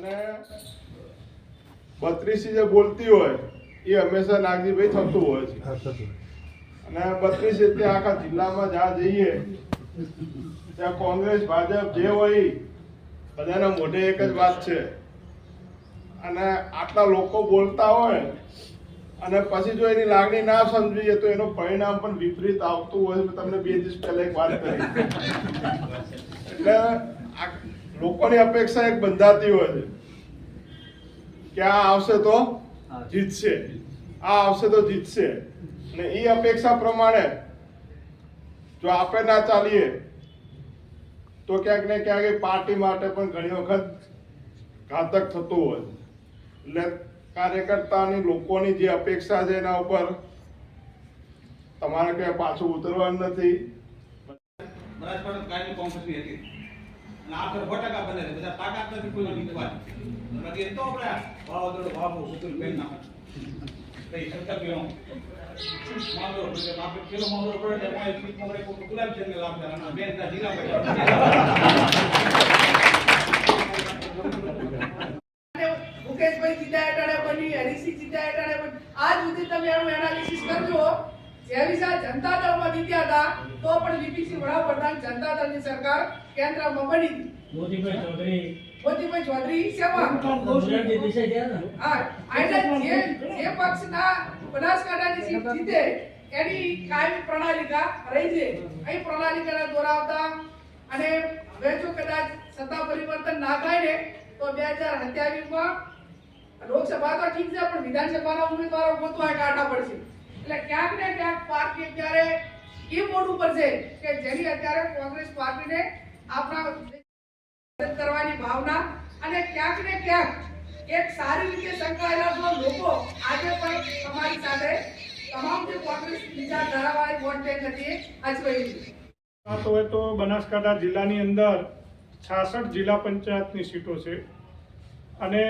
અને બત્રીસી જે બોલતી હોય એ હંમેશા નાગજીભાઈ થતું હોય છે. અને બત્રીસ એટલે આખા જિલ્લામાં જ્યાં જઈએ ત્યાં કોંગ્રેસ ભાજપ જે હોય બધાના મોઢે એક જ વાત છે. અને આટલા લોકો બોલતા હોય અને પછી જો એની લાગણી ના સમજીએ તો એનું પરિણામ પણ વિપરીત આવતું હોય મેં તમને બે દિવસ પહેલા એક વાત કરી. એટલે લોકોની અપેક્ષા એક બંધાતી હોય છે. કે આ આવશે તો જીતશે. આ આવશે તો જીતશે. અને એ અપેક્ષા પ્રમાણે જો આપણે ના ચાલીએ તો ક્યાંક ને ક્યાંક એ પાર્ટી માટે પણ ઘણી વખત ઘાતક થતું હોય એટલે કાર્યકર્તાની લોકોની જે અપેક્ષા છે એના ઉપર તમારે ક્યાંય પાછું ઉતરવાનું નથી. બનાસકાંઠા કાયમી કોંગ્રેસની હતી. આખરે ફટાકા બને છે, બધા તાકાત નથી કોઈ જીતવા બાકી એ તો આપણે વાવાઝોડું વાવો ઉકેલ કરી નાખે એટલે આજ સુધી તમે એનું એનાલિસિસ કરજો જેવી જનતા દળમાં જીત્યા હતા તો પણ વીપીસી વડાપ્રધાન જનતા દળની સરકાર કેન્દ્રમાં બની. હતી મોદીભાઈ ચૌધરી. મોદીભાઈ ચૌધરી સેવા. ગુજરાતની દિશા ગયા ને હા આઈને જે જે પક્ષના બનાસકાંઠાની સીટ જીતે એની કાયમી પ્રણાલિકા રહી છે. અહીં પ્રણાલિકાને દોરાવતા અને હવે જો કદાચ સત્તા પરિવર્તન ના થાય ને તો બે હજાર સત્યાવીસમાં લોકસભા તો ઠીક છે પણ વિધાનસભાના ઉમેદવારો ગોતવા કાઢવા પડશે. એટલે ક્યાંક ને ક્યાંક પાર્ટી અત્યારે એ બોર્ડ ઉપર છે કે જેની અત્યારે કોંગ્રેસ પાર્ટીને આપણા કરવાની ભાવના અને ક્યાંક ને ક્યાંક એક સારી રીતે સંકળાયેલા લોકો આજે પણ તમારી સાથે તમામ જે કોંગ્રેસ વિચાર ધરાવાળી વોટ બેંક હતી. અજવાઈ હોય તો બનાસકાંઠા જિલ્લાની અંદર છાસઠ જિલ્લા પંચાયતની સીટો છે અને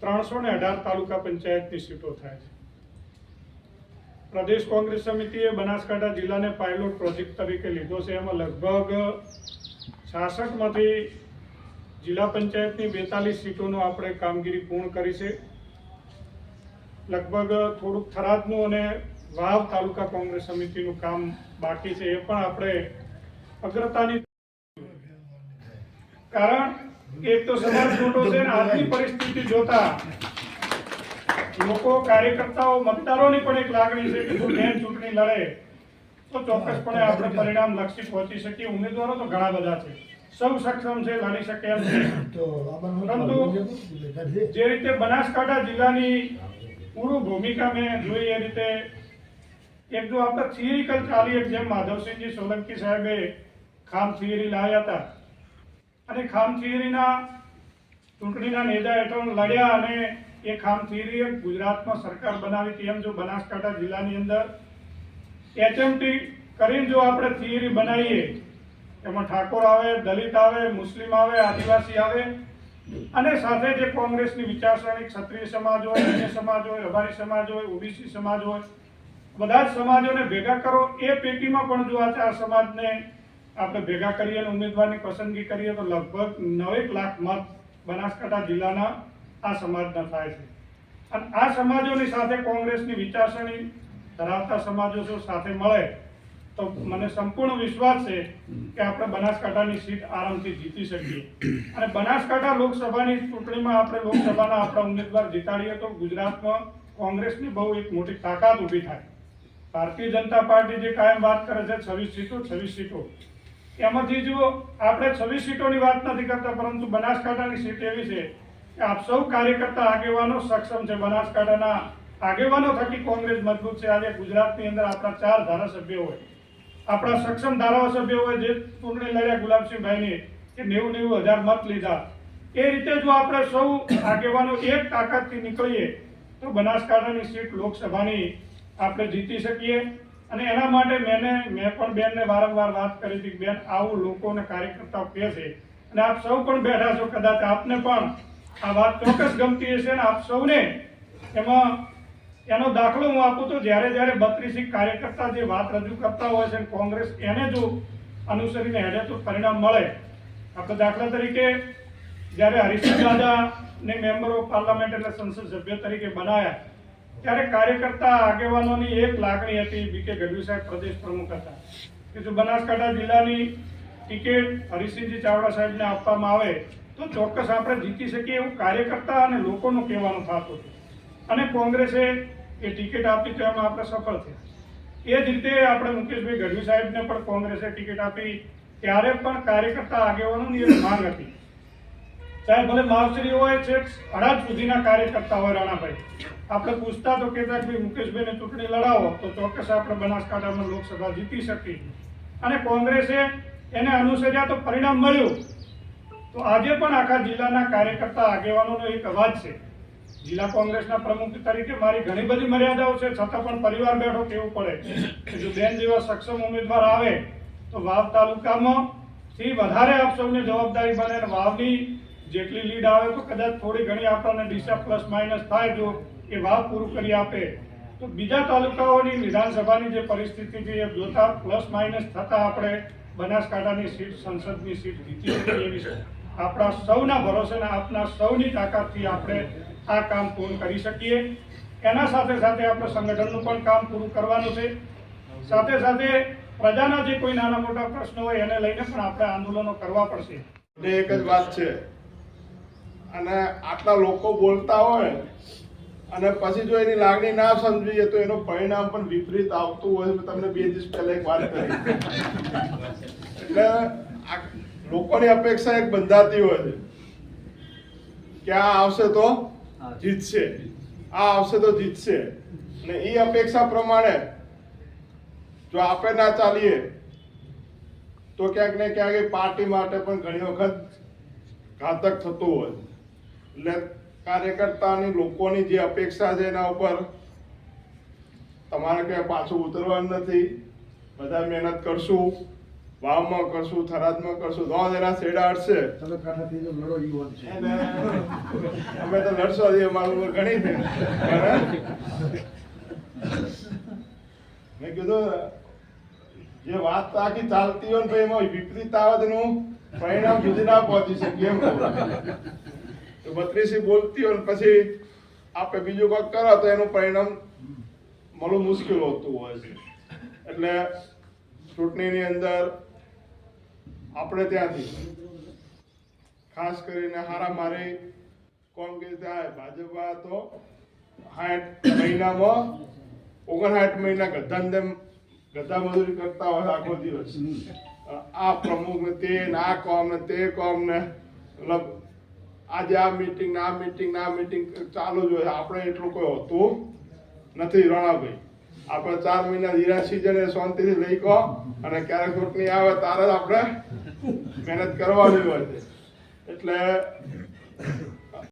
ત્રણસો ને અઢાર તાલુકા પંચાયતની સીટો થાય છે. પ્રદેશ કોંગ્રેસ સમિતિએ બનાસકાંઠા જિલ્લાને પાયલોટ પ્રોજેક્ટ તરીકે લીધો છે. એમાં લગભગ છાસઠમાંથી જિલ્લા પંચાયતની બેતાલીસ સીટોનો આપણે કામગીરી પૂર્ણ કરી છે. લગભગ થોડુંક થરાદનું અને વાવ તાલુકા કોંગ્રેસ સમિતિનું કામ બાકી છે. એ પણ આપણે અગ્રતાની કારણ એક તો સમાજ મોટો છે આજની પરિસ્થિતિ જોતા લોકો કાર્યકર્તાઓ મતદારોની પણ એક લાગણી છે કે જો બેન ચૂંટણી લડે તો ચોક્કસપણે આપણે પરિણામ લક્ષી પહોંચી શકીએ. ઉમેદવારો તો ઘણા બધા છે. સૌ સક્ષમ છે લડી શકે એમ છે. પરંતુ જે રીતે બનાસકાંઠા જિલ્લાની પૂરું ભૂમિકા મેં જોઈ એ રીતે એક જો આપણે થિયરિકલ ચાલીએ જેમ માધવસિંહજી સોલંકી સાહેબે ખામ થિયરી લાવ્યા હતા. અને ખામ થિયરીના ચૂંટણીના નેજા હેઠળ લડ્યા અને એ ખામ થિયરીએ ગુજરાતમાં સરકાર બનાવી હતી. એમ જો બનાસકાંઠા જિલ્લાની અંદર એચએમટી કરીને જો આપણે થિયરી બનાવીએ, એમાં ઠાકોર આવે, દલિત આવે, મુસ્લિમ આવે, આદિવાસી આવે, અને સાથે જે કોંગ્રેસની વિચારસરણી ક્ષત્રિય સમાજ હોય, અન્ય સમાજ હોય રબારી સમાજ હોય, ઓબીસી સમાજ હોય, બધા જ સમાજોને ભેગા કરો. એ પેટીમાં પણ જો આ ચાર સમાજને આપણે ભેગા કરીએ અને ઉમેદવારની પસંદગી કરીએ, તો લગભગ નવેક લાખ મત બનાસકાંઠા જિલ્લાના આ સમાજના થાય છે. અને આ સમાજોની સાથે કોંગ્રેસની વિચારસરણી ધરાવતા સમાજો સાથે મળે, તો મને સંપૂર્ણ વિશ્વાસ છે કે આપણે બનાસકાંઠાની સીટ આરામથી જીતી શકીએ. અને બનાસકાંઠા લોકસભાની ચૂંટણીમાં આપણે લોકસભાના આપણા ઉમેદવાર જીતાડીએ તો ગુજરાતમાં કોંગ્રેસની બહુ એક મોટી તાકાત ઊભી થાય. ભારતીય જનતા પાર્ટી જે કાયમ વાત કરે છે, છવ્વીસ સીટો છવ્વીસ સીટો. એમાંથી જો આપણે છવ્વીસ સીટોની વાત નથી કરતા, પરંતુ બનાસકાંઠાની સીટ એવી છે આપ સૌ કાર્યકર્તા આગેવાનો સક્ષમ છે. બનાસકાંઠાના આગેવાનો થકી કોંગ્રેસ મજબૂત છે. આજે ગુજરાતની અંદર આપણા ચાર ધારાસભ્યો હોય. આપણા સક્ષમ ધારાસભ્યો હોય જે ચૂંટણી લડ્યા ગુલાબસિંહભાઈને કે નેવું નેવું હજાર મત લીધા. એ રીતે જો આપણે સૌ આગેવાનો એક તાકાતથી નીકળીએ, તો બનાસકાંઠાની સીટ લોકસભાની આપણે જીતી શકીએ. અને એના માટે મેને, મેં પણ બેનને વારંવાર વાત કરી હતી બેન, આવું લોકોને કાર્યકર્તાઓ કહે છે. અને આપ સૌ પણ બેઠા છો. કદાચ આપને પણ આ વાત ચોક્કસ ગમતી હશે અને આપ સૌને એમાં એનો દાખલો હું આપું તો જ્યારે જ્યારે બત્રીસી કાર્યકર્તા જે વાત રજૂ કરતા હોય છે કોંગ્રેસ એને જો અનુસરીને હેડે તો પરિણામ મળે. આપણે દાખલા તરીકે જ્યારે હરીશચંદ્ર દાદાને મેમ્બર ઓફ પાર્લામેન્ટ એટલે સંસદ સભ્ય તરીકે બનાવ્યા ત્યારે કાર્યકર્તા આગેવાનોની એક લાગણી હતી બીકે ગઢવી સાહેબ પ્રદેશ પ્રમુખ હતા, કે જો બનાસકાંઠા જિલ્લાની ટિકિટ હરીસિંહજી ચાવડા સાહેબને આપવામાં આવે તો ચોક્કસ આપણે જીતી શકીએ એવું કાર્યકર્તા અને લોકોનું કહેવાનું થતું હતું. અને કોંગ્રેસે એ ટિકિટ આપી તો એમાં આપણે સફળ થયા. એ જ રીતે આપણે મુકેશભાઈ ગઢવી સાહેબને પણ કોંગ્રેસે ટિકિટ આપી. ત્યારે પણ કાર્યકર્તા આગેવાનોની એક માંગ હતી. ચાહે ભલે માવશ્રી હોય છે અડાજ સુધીના કાર્યકર્તા હોય રાણાભાઈ. આપણે પૂછતા તો કહેતા કે ભાઈ, મુકેશભાઈને ચૂંટણી લડાવો. તો ચોક્કસ આપણે બનાસકાંઠામાં લોકસભા જીતી શકીએ. અને કોંગ્રેસે એને અનુસર્યા તો પરિણામ મળ્યું. તો આજે પણ આખા જિલ્લાના કાર્યકર્તા આગેવાનોનો એક અવાજ છે. જિલ્લા કોંગ્રેસના પ્રમુખ તરીકે મારી ઘણી બધી મર્યાદાઓ છે, છતાં પણ પરિવાર બેઠો કેવું પડે? જો બેન જેવા સક્ષમ ઉમેદવાર આવે, તો વાવ તાલુકામાં થી વધારે આપ સૌને જવાબદારી બને અને વાવની જેટલી લીડ આવે તો કદાચ થોડી ઘણી આપણને ડીસા પ્લસ માઇનસ થાય જો એ વાવ પૂરું કરી આપે. તો બીજા તાલુકાઓની વિધાનસભાની જે પરિસ્થિતિ છે, એ જોતા પ્લસ માઇનસ થતાં આપણે બનાસકાંઠાની સીટ, સંસદની સીટ જીતી શકીએ એવી છે. આપણા સૌના ભરોસેના આપના સૌની તાકાતથી આપણે આ કામ પૂર્ણ કરી શકીએ. એના સાથે સાથે આપણે સંગઠનનું પણ કામ પૂરું કરવાનું છે. સાથે સાથે પ્રજાના જે કોઈ નાના મોટા પ્રશ્નો હોય એને લઈને પણ આપણે આંદોલનો કરવા પડશે. એક જ વાત છે. અને આટલા લોકો બોલતા હોય અને પછી જો એની લાગણી ના સમજીએ તો એનું પરિણામ પણ વિપરીત આવતું હોય તમને બે દિવસ પહેલા એક વાત કરી. એટલે લોકોની અપેક્ષા એક બંધાતી હોય છે. કે આ આવશે તો જીતશે. આ આવશે તો જીતશે. અને એ અપેક્ષા પ્રમાણે જો આપણે ના ચાલીએ તો ક્યાંક ને ક્યાંક પાર્ટી માટે પણ ઘણી વખત ઘાતક થતું હોય એટલે કાર્યકર્તાની લોકોની જે અપેક્ષા છે એના ઉપર તમારે ક્યાંય પાછું ઉતરવાનું નથી. બધા મહેનત કરશું. વાવમાં કરશું થરાદમાં કરશું છેડા અડશે. કાંઠાથી જો લડો ઈ છે. અમે તો લડશો જ, અમારું મારું ઘણી છે. મેં કીધું જે વાત તો આખી ચાલતી હોય ને એમાં વિપરીત આવે તો પરિણામ સુધી ના પહોંચી શકીએ એમ તો બત્રીસી બોલતી હોય ને પછી આપણે બીજું કંઈક કરો તો એનું પરિણામ મળવું મુશ્કેલ હોતું હોય છે. એટલે ચૂંટણીની અંદર આપણે ત્યાંથી, ખાસ કરીને હારા મારી કોંગ્રેસ થાય, ભાજપા તો સાઠ મહિનામાં ઓગણસાઠ મહિના ગધાને ગધા મજૂરી કરતા હોય આખો દિવસ. આ પ્રમુખ ને તે ને આ કોમ ને તે કોમ ને મતલબ આજે આ મીટિંગ આ મીટિંગ ને આ મીટિંગ ચાલુ જ હોય. આપણે એટલું કોઈ હોતું નથી રણાભાઈ આપણે ચાર મહિના હીરા સિઝન શાંતિથી લઈ કહો અને ક્યારેક ચૂંટણી આવે તારે જ આપણે મહેનત કરવાની હોય એટલે